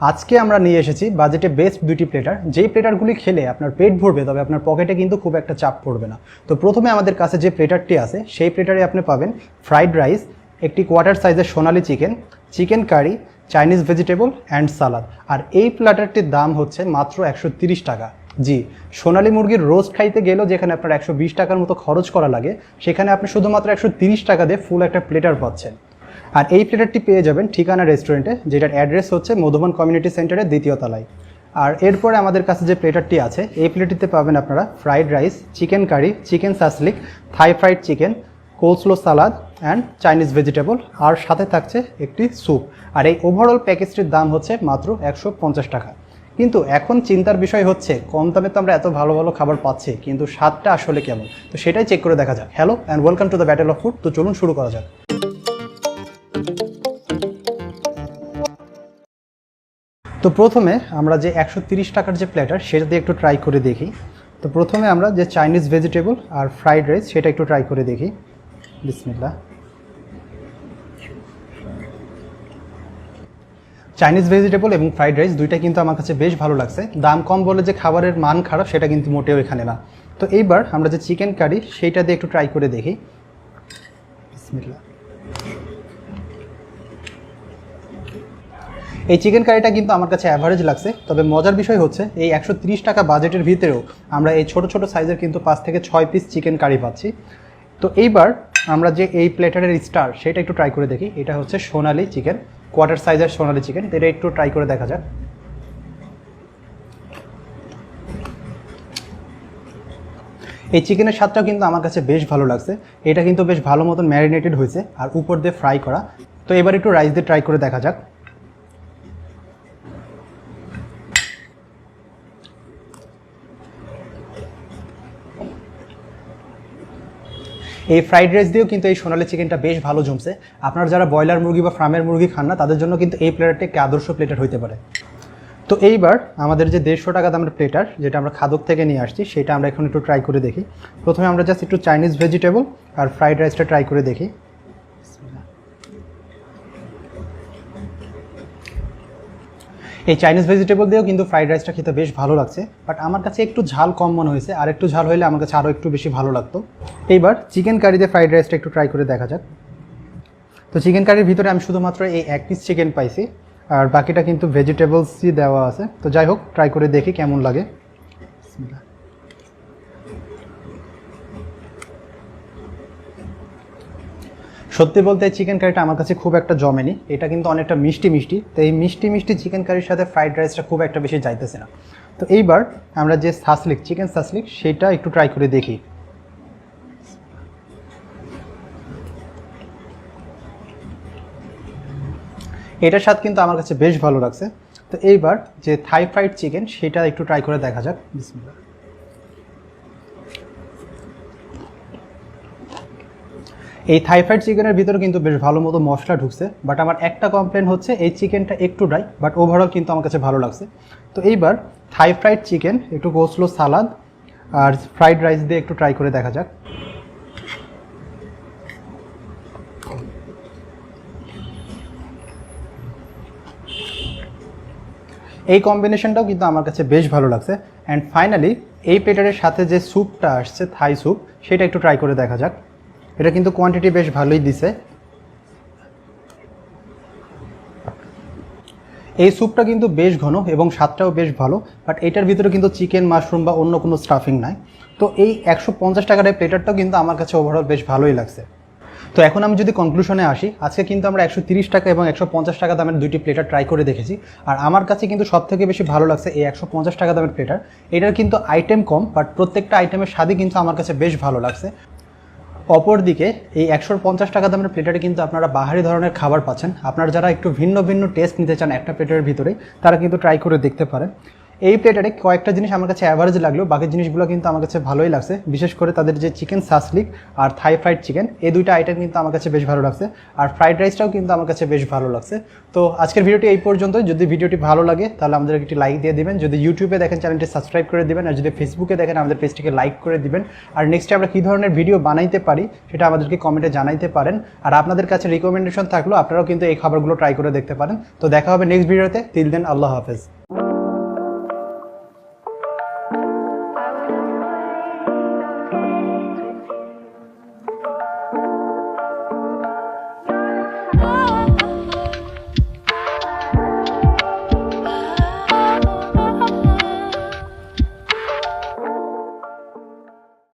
আজকে আমরা নিয়ে এসেছি বাজেটে বেস্ট দুটি প্লেটার যেই প্লেটারগুলি খেলে আপনার পেট ভরবে, তবে আপনার পকেটে কিন্তু খুব একটা চাপ পড়বে না। তো প্রথমে আমাদের কাছে যে প্লেটারটি আছে, সেই প্লেটারে আপনি পাবেন ফ্রাইড রাইস একটি কোয়ার্টার সাইজের Sonali chicken chicken curry Chinese vegetable and salad আর এই প্ল্যাটারটির দাম হচ্ছে মাত্র একশো টাকা। জি, সোনালী মুরগির রোস্ট খাইতে গেলেও যেখানে আপনার একশো বিশ টাকার মতো খরচ করা লাগে, সেখানে আপনি শুধুমাত্র একশো টাকা দিয়ে ফুল একটা প্লেটার পাচ্ছেন। আর এই প্লেটারটি পেয়ে যাবেন ঠিকানা রেস্টুরেন্টে যেটার অ্যাড্রেস হচ্ছে মধুবন কমিউনিটি সেন্টারের দ্বিতীয় তলায়। আর এরপরে আমাদের কাছে যে প্লেটারটি আছে, এই প্লেটটিতে পাবেন আপনারা fried rice chicken curry chicken shashlik Thai fried chicken coleslaw salad and Chinese vegetable আর সাথে থাকছে একটি স্যুপ আর এই ওভারঅল প্যাকেজটির দাম হচ্ছে মাত্র একশো পঞ্চাশ টাকা। কিন্তু এখন চিন্তার বিষয় হচ্ছে, কম দামে তো আমরা এত ভালো ভালো খাবার পাচ্ছি, কিন্তু স্বাদটা আসলে কেমন? তো সেটাই চেক করে দেখা যাক। Hello and welcome to the battle of food তো চলুন শুরু করা যাক। তো প্রথমে আমরা যে একশো টাকার যে প্ল্যাটার সেটা দিয়ে একটু ট্রাই করে দেখি। তো প্রথমে আমরা যে চাইনিজ ভেজিটেবল আর ফ্রাইড রাইস সেটা একটু ট্রাই করে দেখি। বিসমিল্লা চাইনিজ ভেজিটেবল এবং ফ্রাইড রাইস দুইটা কিন্তু আমার কাছে বেশ ভালো লাগছে। দাম কম বলে যে খাবারের মান খারাপ, সেটা কিন্তু মোটেও এখানে না। তো এইবার আমরা যে চিকেন কারি সেইটা দিয়ে একটু ট্রাই করে দেখি। বিসমিল্লা এই চিকেন কারিটা কিন্তু আমার কাছে অ্যাভারেজ লাগছে, তবে মজার বিষয় হচ্ছে এই একশো ত্রিশ টাকা বাজেটের ভিতরেও আমরা এই ছোট ছোট সাইজের কিন্তু পাঁচ থেকে ছয় পিস চিকেন কারি পাচ্ছি। তো এইবার আমরা যে এই প্লেটারের স্টার সেটা একটু ট্রাই করে দেখি। এটা হচ্ছে সোনালি চিকেন কোয়ার্টার সাইজের সোনালি চিকেন এটা একটু ট্রাই করে দেখা যাক। এই চিকেনের স্বাদটাও কিন্তু আমার কাছে বেশ ভালো লাগছে। এটা কিন্তু বেশ ভালো মতন ম্যারিনেটেড হয়েছে, আর উপর দিয়ে ফ্রাই করা। তো এবার একটু রাইস দিয়ে ট্রাই করে দেখা যাক। এই ফ্রাইড রাইস দিয়েও কিন্তু এই সোনালি চিকেনটা বেশ ভালো জমছে। আপনারা যারা ব্রয়লার মুরগি বা ফার্মের মুরগি খান না, তাদের জন্য কিন্তু এই প্লেটারটি একটি আদর্শ প্লেটার হইতে পারে। তো এইবার আমাদের যে দেড়শো টাকা দামের প্লেটার যেটা আমরা খাদক থেকে নিয়ে আসছি, সেটা আমরা এখন একটু ট্রাই করে দেখি। প্রথমে আমরা জাস্ট একটু চাইনিজ ভেজিটেবল আর ফ্রাইড রাইসটা ট্রাই করে দেখি। এই চাইনিজ ভেজিটেবল দিয়েও কিন্তু ফ্রাইড রাইসটা খেতে বেশ ভালো লাগছে বাট আমার কাছে একটু ঝাল কম মনে হয়েছে, আর একটু ঝাল হলে আমার কাছে আরও একটু বেশি ভালো লাগতো। এইবার চিকেন কারিতে ফ্রাইড রাইসটা একটু ট্রাই করে দেখা যাক। তো চিকেন কারির ভিতরে আমি শুধুমাত্র এই এক পিস চিকেন পাইছি, আর বাকিটা কিন্তু ভেজিটেবলসই দেওয়া আছে। তো যাই হোক ট্রাই করে দেখি কেমন লাগে। সত্যি বলতে চিকেন কারিটা আমার কাছে খুব একটা জমেনি। এটা কিন্তু অনেকটা মিষ্টি মিষ্টি। তো এই মিষ্টি মিষ্টি চিকেন কারির সাথে ফ্রাইড রাইসটা খুব একটা বেশি যাইতেছে না। তো এইবার আমরা যে সাসলিক চিকেন সাসলিক সেটা একটু ট্রাই করে দেখি। এটার স্বাদ কিন্তু আমার কাছে বেশ ভালো লাগছে। তো এইবার যে থাই ফ্রাইড চিকেন সেটা একটু ট্রাই করে দেখা যাক। বিসমিল্লাহ। এই থাই ফ্রাইড চিকেনের ভিতরে কিন্তু বেশ ভালো মতো মশলা ঢুকছে বাট আমার একটা কমপ্লেন হচ্ছে এই চিকেনটা একটু ড্রাই বাট ওভারঅল কিন্তু আমার কাছে ভালো লাগছে। তো এইবার থাই ফ্রাইড চিকেন একটু গোসলো সালাদ আর ফ্রাইড রাইস দিয়ে একটু ট্রাই করে দেখা যাক। এই কম্বিনেশনটাও কিন্তু আমার কাছে বেশ ভালো লাগছে। অ্যান্ড ফাইনালি এই প্লেটারের সাথে যে স্যুপটা আসছে থাই স্যুপ সেটা একটু ট্রাই করে দেখা যাক। এটা কিন্তু কোয়ান্টিটি বেশ ভালোই দিছে। এই স্যুপটা কিন্তু বেশ ঘন এবং স্বাদটাও বেশ ভালো বাট এটার ভিতরে কিন্তু চিকেন মাশরুম বা অন্য কোনো স্টাফিং নাই। তো এই একশো পঞ্চাশ টাকার এই প্লেটারটাও কিন্তু আমার কাছে ওভারঅল বেশ ভালোই লাগছে। তো এখন আমি যদি কনক্লুশনে আসি, আজকে কিন্তু আমরা একশো তিরিশ টাকা এবং একশো পঞ্চাশ টাকা দামের দুইটি প্লেটার ট্রাই করে দেখেছি, আর আমার কাছে কিন্তু সব থেকে বেশি ভালো লাগছে এই একশো পঞ্চাশ টাকা দামের প্লেটার এটার কিন্তু আইটেম কম বাট প্রত্যেকটা আইটেমের স্বাদই কিন্তু আমার কাছে বেশ ভালো লাগছে। অপরদিকে এই একশো পঞ্চাশ টাকা দামের প্লেটারে কিন্তু আপনারা বাহারি ধরনের খাবার পাচ্ছেন। আপনারা যারা একটু ভিন্ন ভিন্ন টেস্ট নিতে চান একটা প্লেটারের ভিতরে, তারা কিন্তু ট্রাই করে দেখতে পারেন। এই প্লেটারে কয়েকটা জিনিস আমার কাছে অ্যাভারেজ লাগল। বাকি জিনিসগুলো কিন্তু আমার কাছে ভালোই লাগছে। বিশেষ করে তাদের যে চিকেন সাসলিক আর থাই ফ্রাইড চিকেন এই দুইটা আইটেম কিন্তু আমার কাছে বেশ ভালো লাগছে। আর ফ্রাইড রাইসটাও কিন্তু আমার কাছে বেশ ভালো লাগছে। তো আজকের ভিডিওটি এই পর্যন্ত যদি ভিডিওটি ভালো লাগে, তাহলে আমাদের একটি লাইক দিয়ে দিবেন। যদি ইউটিউবে দেখেন চ্যানেলটি সাবস্ক্রাইব করে দেবেন। আর যদি ফেসবুকে দেখেন, আমাদের পেজটিকে লাইক করে দিবেন। আর নেক্সটে আমরা কী ধরনের ভিডিও বানাইতে পারি, সেটা আমাদেরকে কমেন্টে জানাইতে পারেন। আর আপনাদের কাছে রিকমেন্ডেশন থাকলেও আপনারাও কিন্তু এই খাবারগুলো ট্রাই করে দেখতে পারেন। তো দেখা হবে নেক্সট ভিডিওতে তিল দেন আল্লাহ হাফেজ।